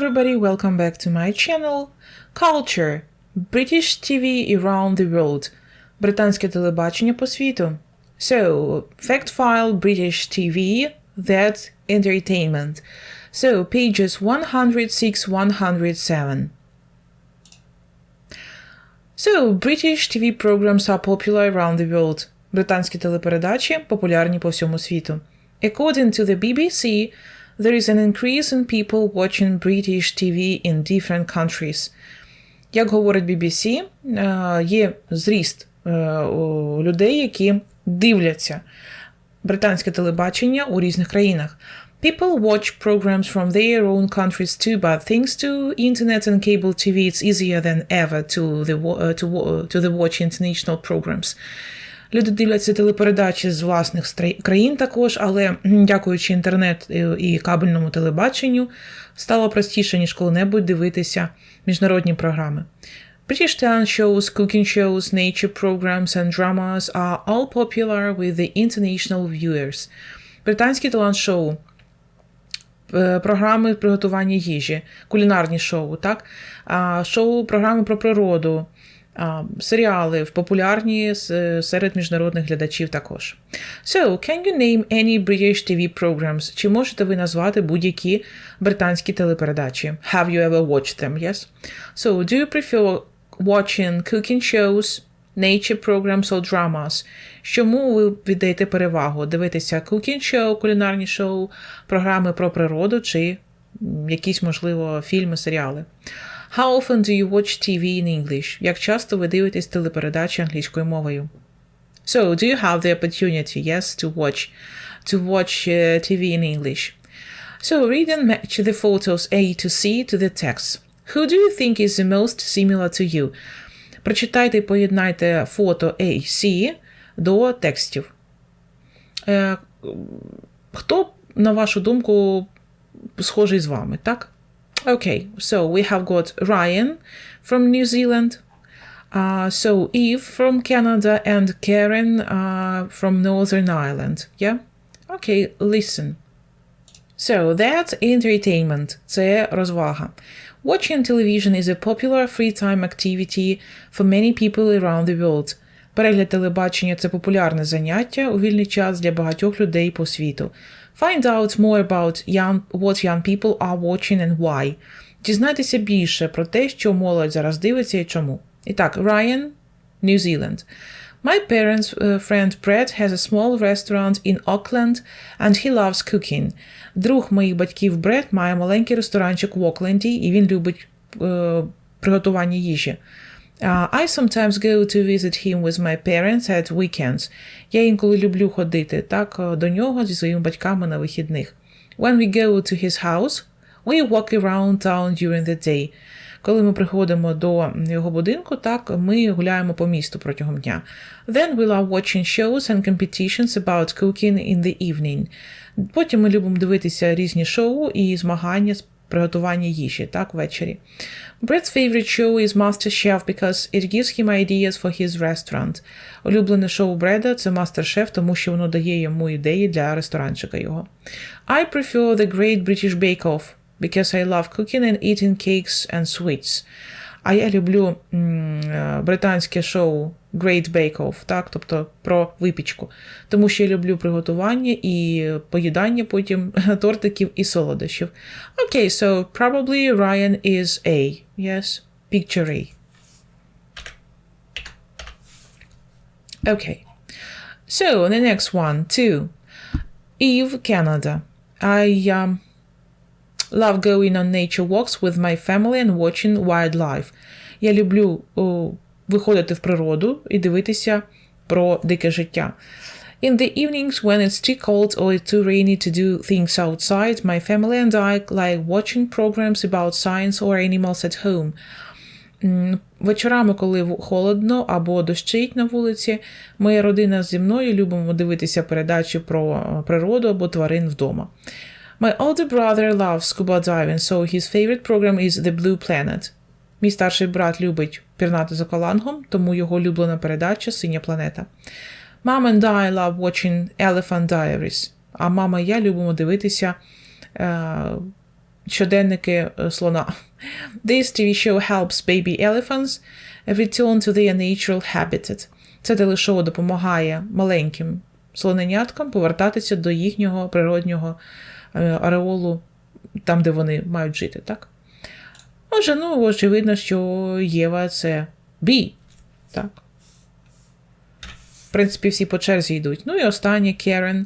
everybody, welcome back to my channel. Culture. British TV around the world. Британське телебачення по світу. So, fact file British TV, that entertainment. So, pages 106 107. So, British TV programs are popular around the world. Британські телепередачі популярні по всьому світу. According to the BBC, there is an increase in people watching British TV in different countries. Як говорить BBC, е, є зріст е, у людей, які дивляться британське телебачення у різних країнах. People watch programs from their own countries too, but thanks to internet and cable TV, it's easier than ever to the uh, to, to the watch international programs. Люди дивляться телепередачі з власних країн також, але дякуючи інтернет і кабельному телебаченню, стало простіше, ніж коли-небудь дивитися міжнародні програми. British talent shows, cooking shows, nature programs and dramas are all popular with the international viewers. Британські талант-шоу, програми приготування їжі, кулінарні шоу, так? шоу, програми про природу, серіали популярні серед міжнародних глядачів також. So, can you name any British TV programs? Чи можете ви назвати будь-які британські телепередачі? Have you ever watched them? Yes? So, do you prefer watching cooking shows, nature programs or dramas? Чому ви віддаєте перевагу? Дивитися cooking show, кулінарні шоу, програми про природу чи якісь, можливо, фільми, серіали? How often do you watch TV in English? Як часто ви дивитесь телепередачі англійською мовою? So, do you have the opportunity, yes, to watch to watch uh, TV in English? So, read and match the photos A to C to the text. Who do you think is the most similar to you? Прочитайте і поєднайте фото A, C до текстів. Е, Хто, на вашу думку, схожий з вами, так? Okay, so we have got Ryan from New Zealand. Uh, so Eve from Canada and Karen uh, from Northern Ireland. Yeah? Okay, listen. So that's entertainment. Це розвага. Watching television is a popular free-time activity for many people around the world. Перегляд телебачення це популярне заняття у вільний час для багатьох людей по світу. Find out more about young, what young people are watching and why. Дізнайтеся більше про те, що молодь зараз дивиться і чому. І так, Ryan, New Zealand. My parents' uh, friend Brett has a small restaurant in Auckland and he loves cooking. Друг моїх батьків Бред має маленький ресторанчик в Окленді і він любить uh, приготування їжі. Uh, I sometimes go to visit him with my parents at weekends. Я інколи люблю ходити так до нього зі своїми батьками на вихідних. When we go to his house, we walk around town during the day. Коли ми приходимо до його будинку, так ми гуляємо по місту протягом дня. Then we love watching shows and competitions about cooking in the evening. Потім ми любимо дивитися різні шоу і змагання з приготування їжі, так, ввечері. Brett's favorite show is MasterChef because it gives him ideas for his restaurant. Улюблене шоу Бреда це MasterChef, тому що воно дає йому ідеї для ресторанчика його. I prefer the Great British Bake Off because I love cooking and eating cakes and sweets. А я люблю британське шоу Great Bake Off, так, тобто про випічку. Тому що я люблю приготування і поїдання потім тортиків і солодощів. Окей, okay, so probably Ryan is A. Yes, picture A. Okay. So the next one, two. Eve, Canada. I um, love going on nature walks with my family and watching wildlife. Я люблю о, виходити в природу і дивитися про дике життя. In the evenings, when it's too cold or too rainy to do things outside, my family and I like watching programs about science or animals at home. Вечорами, коли холодно або дощить на вулиці, моя родина зі мною любимо дивитися передачі про природу або тварин вдома. My older brother loves scuba diving, so his favorite program is The Blue Planet. Мій старший брат любить пірнати за аквалангом, тому його улюблена передача Синя планета. Mom and I love watching Elephant Diaries. А мама і я любимо дивитися е, щоденники е, слона. This TV show helps baby elephants return to their natural habitat. Це телешоу допомагає маленьким слоненяткам повертатися до їхнього природнього е, ареолу, там, де вони мають жити, так? Отже, ну, очевидно, що Єва це B. Так. В принципі, всі по черзі йдуть. Ну і останнє Karen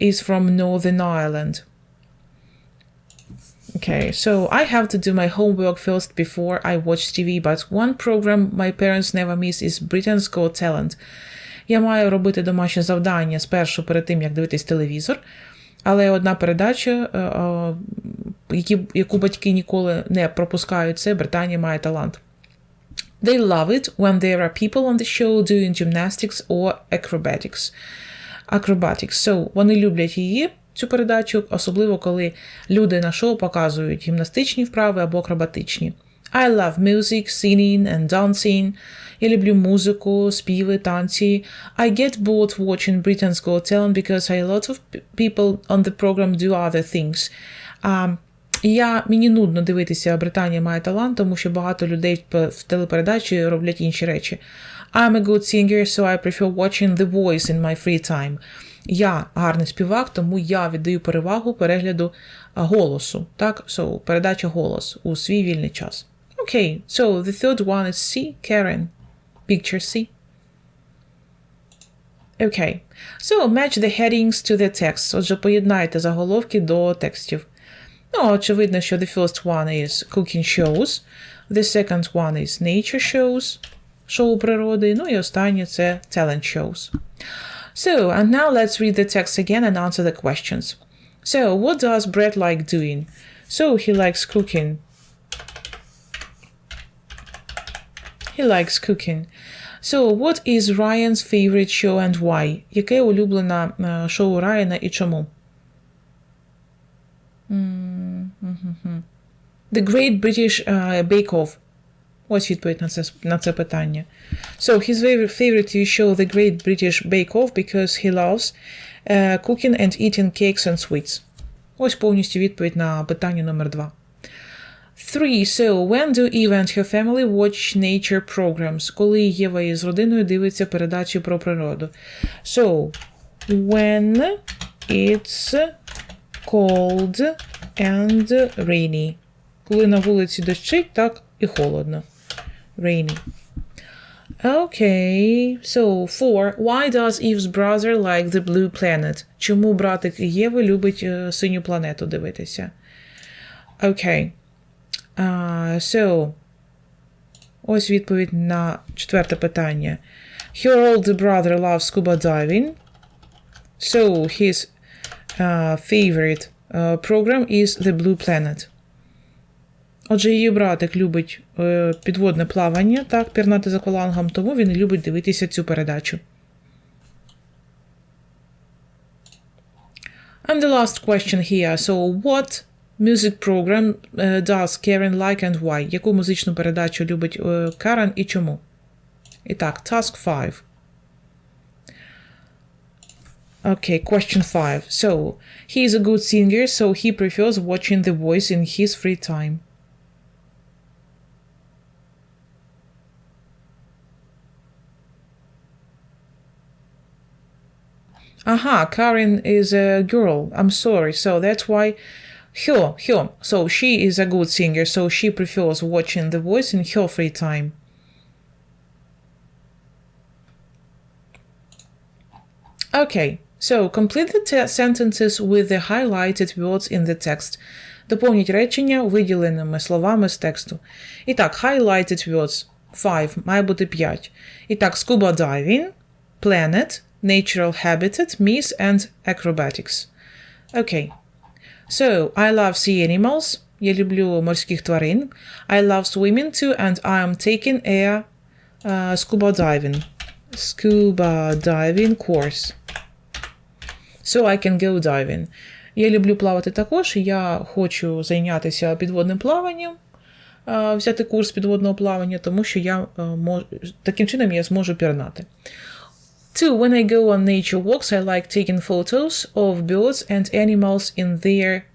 is from Northern Ireland. Okay, so I have to do my homework first before I watch TV, but one program my parents never miss is Britain's Got Talent. Я маю робити домашнє завдання спершу перед тим, як дивитись телевізор, але одна передача, е, е, які, яку батьки ніколи не пропускають, це Британія має талант. They love it when there are people on the show doing gymnastics or acrobatics. Acrobatics. So, вони люблять її, цю передачу, особливо коли люди на шоу показують гімнастичні вправи або акробатичні. I love music, singing and dancing. Я люблю музику, співи, танці. I get bored watching Britain's Got Talent because a lot of people on the program do other things. Um, я, Мені нудно дивитися, Британія має талант, тому що багато людей в телепередачі роблять інші речі. I'm a good singer, so I prefer watching The Voice in my free time. Я гарний співак, тому я віддаю перевагу перегляду голосу. Так, so, передача голос у свій вільний час. Окей, okay, so the third one is C, Karen. Picture C. Okay. So match the headings to the text. Отже, поєднайте заголовки до текстів. Ну, очевидно, що the first one is cooking shows, the second one is nature shows, шоу природи, ну і останнє це talent shows. So, and now let's read the text again and answer the questions. So, what does Brett like doing? So, he likes cooking. He likes cooking. So, what is Ryan's favorite show and why? Яке улюблене шоу Райана і чому? The Great British uh, Bake Off. Ось відповідь на це, на це питання. So, his favorite TV show The Great British Bake Off because he loves uh, cooking and eating cakes and sweets. Ось повністю відповідь на питання номер два. Three. So, when do Eva and her family watch nature programs? Коли Єва із родиною дивиться передачі про природу. So, when it's cold and rainy. Коли на вулиці дощить, так і холодно. Rainy. Okay, so four. Why does Eve's brother like the blue planet? Чому братик Єви любить uh, синю планету дивитися? Okay. Uh, so, ось відповідь на четверте питання. Her older brother loves scuba diving. So, his uh, favorite uh, program is The Blue Planet. Отже, її братик любить е, підводне плавання, так, пірнати за колангом, тому він любить дивитися цю передачу. And the last question here. So, what music program uh, does Karen like and why? Яку музичну передачу любить е, Карен і чому? І так, task 5. Okay, question 5. So, he is a good singer, so he prefers watching The Voice in his free time. Aha, Karen is a girl. I'm sorry. So that's why her, her. So she is a good singer, so she prefers watching The Voice in her free time. Okay, so complete the sentences with the highlighted words in the text. Доповніть речення виділеними словами з тексту. І так, highlighted words 5, має бути 5. І так, scuba diving, planet, natural habitat, miss and acrobatics. Okay. So, I love sea animals. Я люблю морських тварин. I love swimming too, and I am taking a uh, scuba diving. Scuba diving course. So I can go diving. Я люблю плавати також. Я хочу зайнятися підводним плаванням, взяти курс підводного плавання, тому що я мож... таким чином я зможу пірнати. Two, when I go on nature walks, I like taking photos of birds and animals in their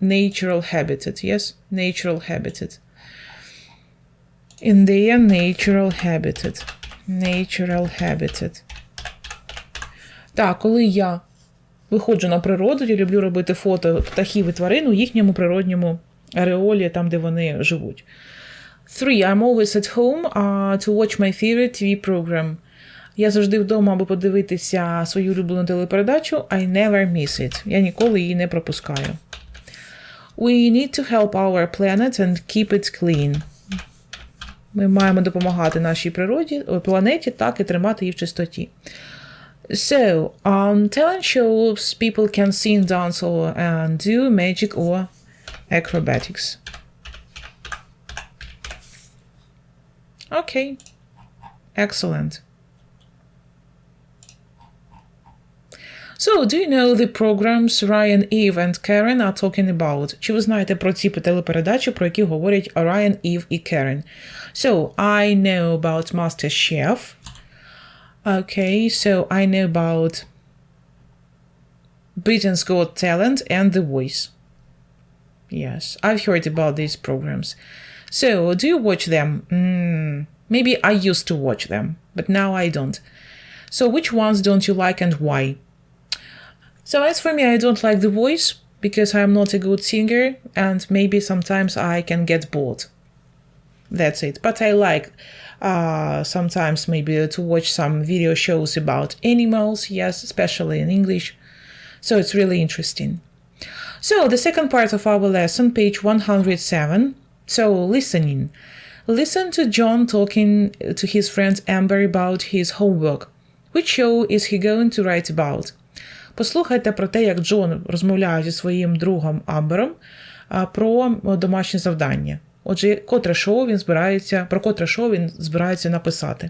natural habitat. Yes, natural habitat. In their natural habitat. Natural habitat. Так, коли я виходжу на природу, я люблю робити фото птахів і тварин у їхньому природньому ареолі, там, де вони живуть. Three. I'm always at home uh, to watch my favorite TV program. Я завжди вдома, аби подивитися свою улюблену телепередачу. I never miss it. Я ніколи її не пропускаю. We need to help our planet and keep it clean. Ми маємо допомагати нашій природі, планеті, так і тримати її в чистоті. So, on talent shows, people can sing, dance, or and do magic or acrobatics. Okay, excellent. So, do you know the programs Ryan, Eve and Karen are talking about? Чи ви знаєте про ці телепередачі, про які говорять Ryan, Eve і Karen? So, I know about MasterChef. Okay, so I know about Britain's Got Talent and The Voice. Yes, I've heard about these programs. So, do you watch them? Mm, maybe I used to watch them, but now I don't. So, which ones don't you like and why? So, as for me, I don't like The Voice because I'm not a good singer and maybe sometimes I can get bored. That's it. But I like uh, sometimes maybe to watch some video shows about animals, yes, especially in English. So it's really interesting. So the second part of our lesson, page 107. So listening. Listen to John talking to his friend Amber about his homework. Which show is he going to write about? Послухайте про те, як Джон розмовляє зі своїм другом Амбером про домашнє завдання. Отже, котре шоу він збирається, про котре шоу він збирається написати.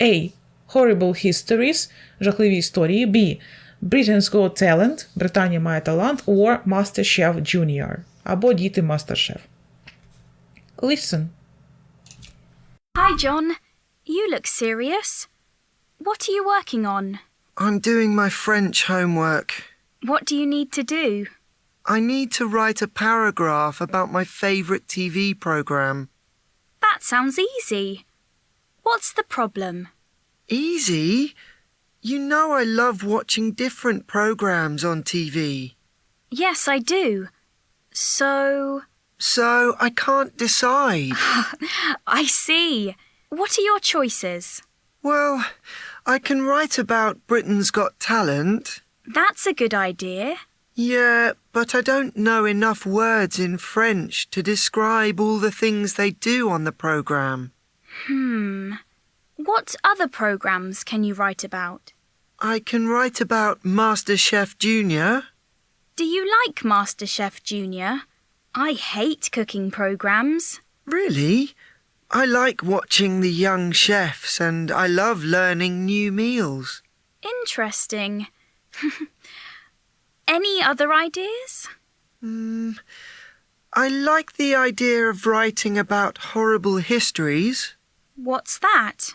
A. Horrible Histories жахливі історії. B. Britain's Got Talent Британія має талант. Or MasterChef Junior. Або Діти MasterChef. Listen. Hi, John. You look serious. What are you working on? I'm doing my French homework. What do you need to do? I need to write a paragraph about my favourite TV programme. That sounds easy. What's the problem? Easy? You know I love watching different programmes on TV. Yes, I do. So. So I can't decide. I see. What are your choices? Well, I can write about Britain's Got Talent. That's a good idea. Yeah, but I don't know enough words in French to describe all the things they do on the programme. Hmm. What other programs can you write about? I can write about MasterChef Junior. Do you like MasterChef Junior? I hate cooking programs. Really? I like watching the young chefs and I love learning new meals. Interesting. Any other ideas? Mm, I like the idea of writing about horrible histories. What's that?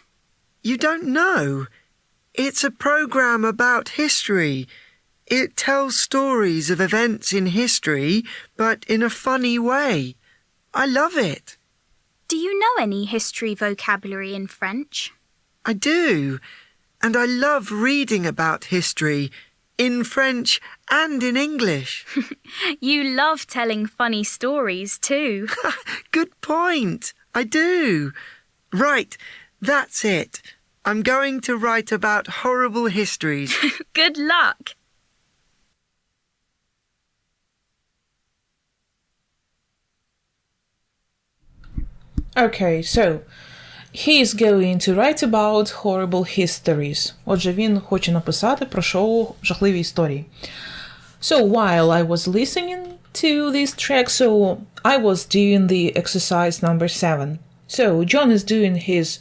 You don't know. It's a program about history. It tells stories of events in history, but in a funny way. I love it. Do you know any history vocabulary in French? I do. And I love reading about history in French and in English. You love telling funny stories too. Good point. I do. Right, that's it. I'm going to write about horrible histories. Good luck. Okay, so he's going to write about horrible histories. Отже, він хоче написати про шоу жахливі історії. So while I was listening to this track, so I was doing the exercise number seven. So John is doing his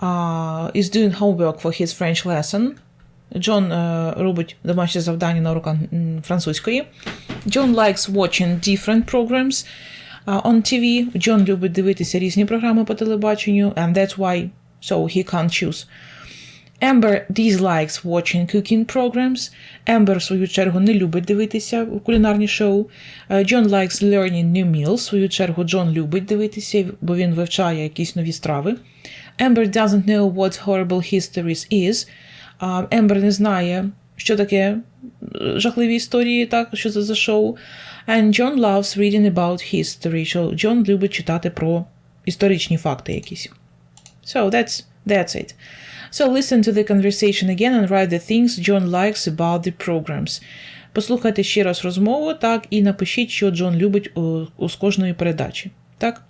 uh, is doing homework for his French lesson. Джон е, робить домашнє завдання на уроках м, французької. John likes watching different programs uh, On TV. Джон любить дивитися різні програми по телебаченню, and that's why so he can't choose. Amber dislikes watching cooking programs. Amber, в свою чергу, не любить дивитися кулінарні шоу. John likes learning new meals. В свою чергу, Джон любить дивитися, бо він вивчає якісь нові страви. Amber doesn't know what horrible histories is. Ембер не знає, що таке е, жахливі історії, так, що це за шоу. And John loves reading about history. Що Джон любить читати про історичні факти якісь. So that's that's it. So listen to the conversation again and write the things John likes about the programs. Послухайте ще раз розмову, так, і напишіть, що Джон любить з кожної передачі. Так?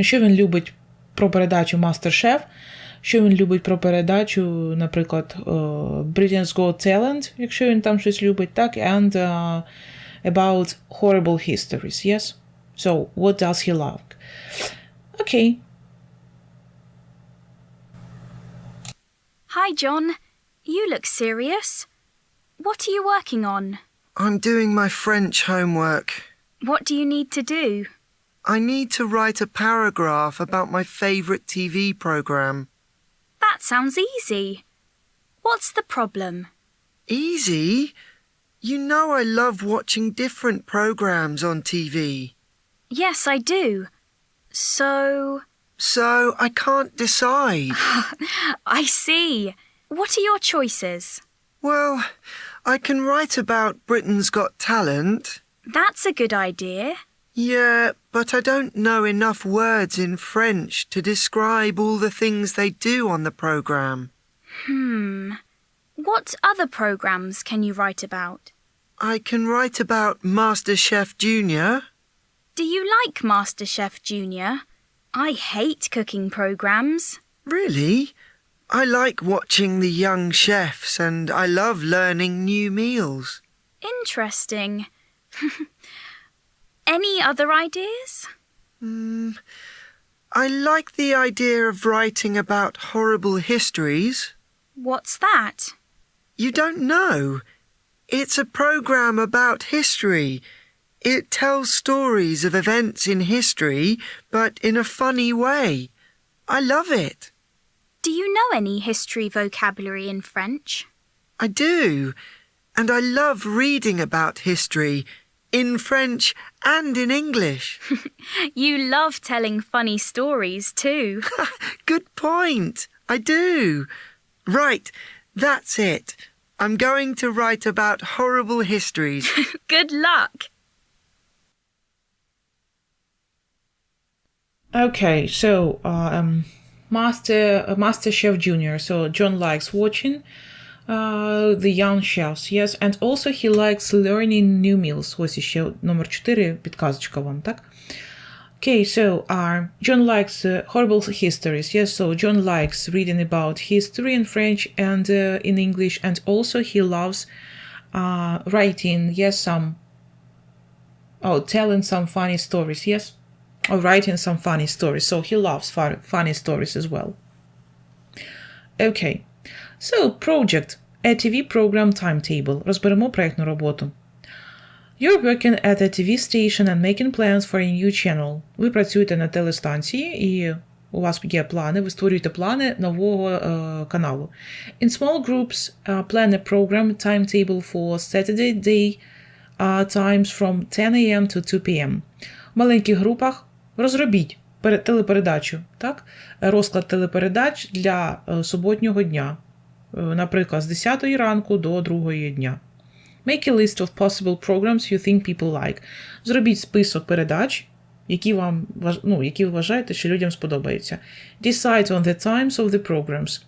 Що він любить про передачу MasterChef, що він любить про передачу, наприклад, е, Britain's Got Talent, якщо він там щось любить, так, and uh, about horrible histories, yes? So, what does he love? Okay. Hi, John. You look serious. What are you working on? I'm doing my French homework. What do you need to do? I need to write a paragraph about my favourite TV programme. That sounds easy. What's the problem? Easy? You know I love watching different programmes on TV. Yes, I do. So. So I can't decide. I see. What are your choices? well, I can write about Britain's Got Talent. That's a good idea. Yeah, but I don't know enough words in French to describe all the things they do on the programme. Hmm. What other programs can you write about? I can write about MasterChef Junior. Do you like MasterChef Junior? I hate cooking programs. Really? I like watching the young chefs and I love learning new meals. Interesting. Any other ideas? Mm, I like the idea of writing about horrible histories. What's that? You don't know. It's a program about history. It tells stories of events in history, but in a funny way. I love it. Do you know any history vocabulary in French? I do. And I love reading about history in French and in English. You love telling funny stories too. Good point. I do. Right, that's it. I'm going to write about horrible histories. Good luck. Okay, so um, Master uh, Master Chef Junior. So John likes watching uh, the young chefs, yes, and also he likes learning new meals. Ось ще номер 4, підказочка вам, так? Okay, so uh, John likes uh, horrible histories. Yes, so John likes reading about history in French and uh, in English, and also he loves uh, writing. Yes, some oh, telling some funny stories. Yes, or writing some funny stories. So he loves fu- funny stories as well. Okay, so project a TV program timetable. Розберемо проєктну роботу. You're working at a TV station and making plans for a new channel. Ви працюєте на телестанції і у вас є плани, ви створюєте плани нового е, каналу. In small groups, uh, plan a program timetable for Saturday day uh, times from 10 a.m. to 2 p.m. В маленьких групах розробіть телепередачу, так? розклад телепередач для суботнього дня, наприклад, з 10 ранку до 2 дня. Make a list of possible programs you think people like. Зробіть список передач, які вам ну, які ви вважаєте, що людям сподобаються. Decide on the times of the programs.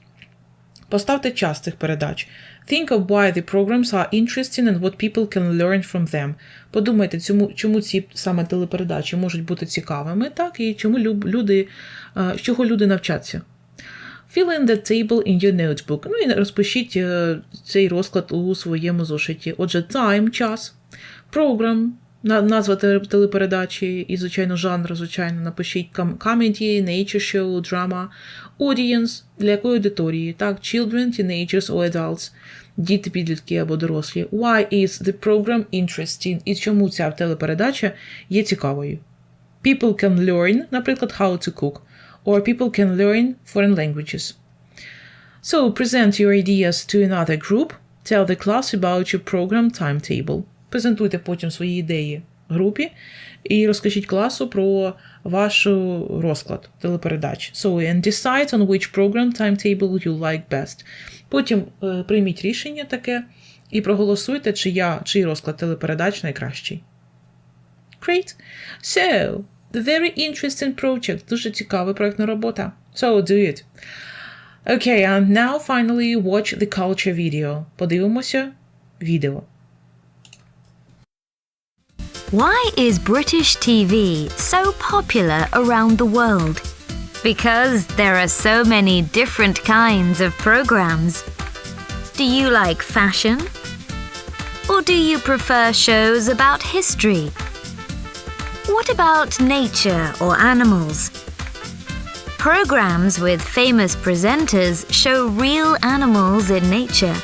Поставте час цих передач. Think of why the programs are interesting and what people can learn from them. Подумайте, чому, чому ці саме телепередачі можуть бути цікавими, так, і чому люди, е, з чого люди навчаться. Fill in the table in your notebook. Ну і розпишіть е, цей розклад у своєму зошиті. Отже, time – час, program – назва телепередачі і, звичайно, жанр, звичайно, напишіть comedy, nature show, drama, audience – для якої аудиторії, так, children, teenagers or adults, діти, підлітки або дорослі. Why is the program interesting? І чому ця телепередача є цікавою? People can learn, наприклад, how to cook, or people can learn foreign languages. So present your ideas to another group. Tell the class about your program timetable. Презентуйте потім свої ідеї групі і розкажіть класу про ваш розклад телепередач. So, and decide on which program timetable you like best. Потім е, прийміть рішення таке і проголосуйте, чия, чий розклад телепередач найкращий. Great. So, very interesting project. Дуже цікава проектна робота. So, do it. Okay, and now finally watch the culture video. Подивимося відео. Why is British TV so popular around the world? Because there are so many different kinds of programs. Do you like fashion? Or do you prefer shows about history? What about nature or animals? Programs with famous presenters show real animals in nature.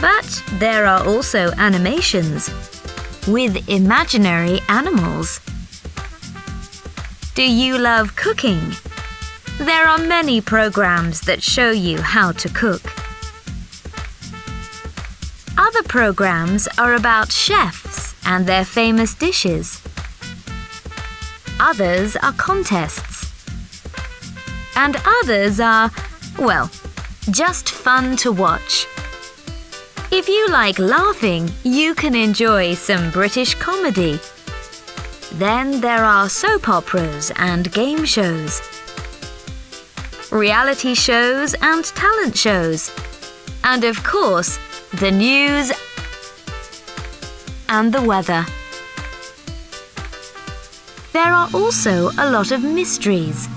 But there are also animations with imaginary animals. Do you love cooking? There are many programs that show you how to cook. Other programs are about chefs and their famous dishes. Others are contests. And others are, well, just fun to watch. If you like laughing, you can enjoy some British comedy. Then there are soap operas and game shows, reality shows and talent shows, and of course, the news and the weather. There are also a lot of mysteries.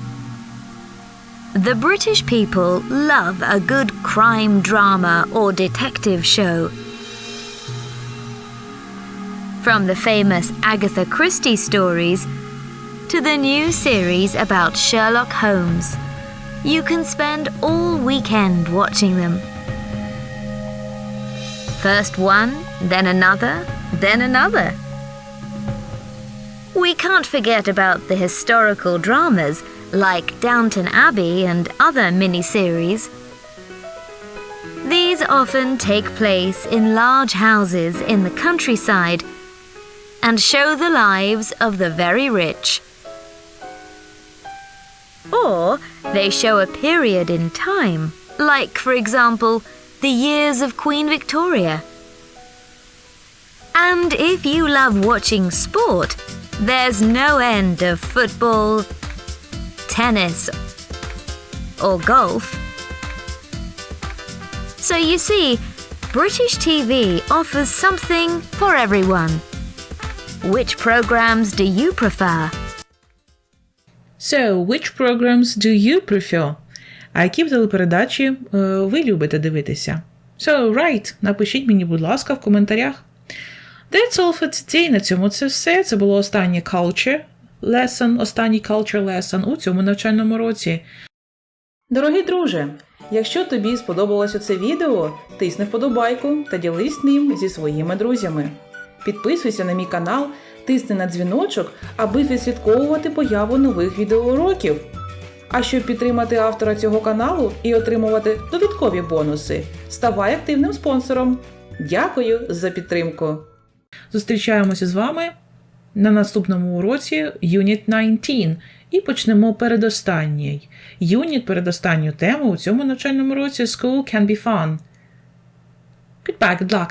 The British people love a good crime drama or detective show. From the famous Agatha Christie stories to the new series about Sherlock Holmes, you can spend all weekend watching them. First one, then another, then another. We can't forget about the historical dramas like Downton Abbey and other miniseries. These often take place in large houses in the countryside and show the lives of the very rich. Or they show a period in time, like, for example, the years of Queen Victoria. And if you love watching sport, there's no end of football, tennis, or golf. So you see, British TV offers something for everyone. Which programs do you prefer? So, which programs do you prefer? А які б телепередачі е, ви любите дивитися? So, right, напишіть мені, будь ласка, в коментарях. That's all for today. На цьому це все. Це було останнє culture lesson, останній culture lesson у цьому навчальному році. Дорогий друже, якщо тобі сподобалося це відео, тисни вподобайку та ділись ним зі своїми друзями. Підписуйся на мій канал, тисни на дзвіночок, аби відслідковувати появу нових відеоуроків. А щоб підтримати автора цього каналу і отримувати додаткові бонуси, ставай активним спонсором. Дякую за підтримку! Зустрічаємося з вами на наступному уроці Unit 19 і почнемо передостанній. Юніт передостанню тему у цьому навчальному році School can be fun. Goodbye, good luck!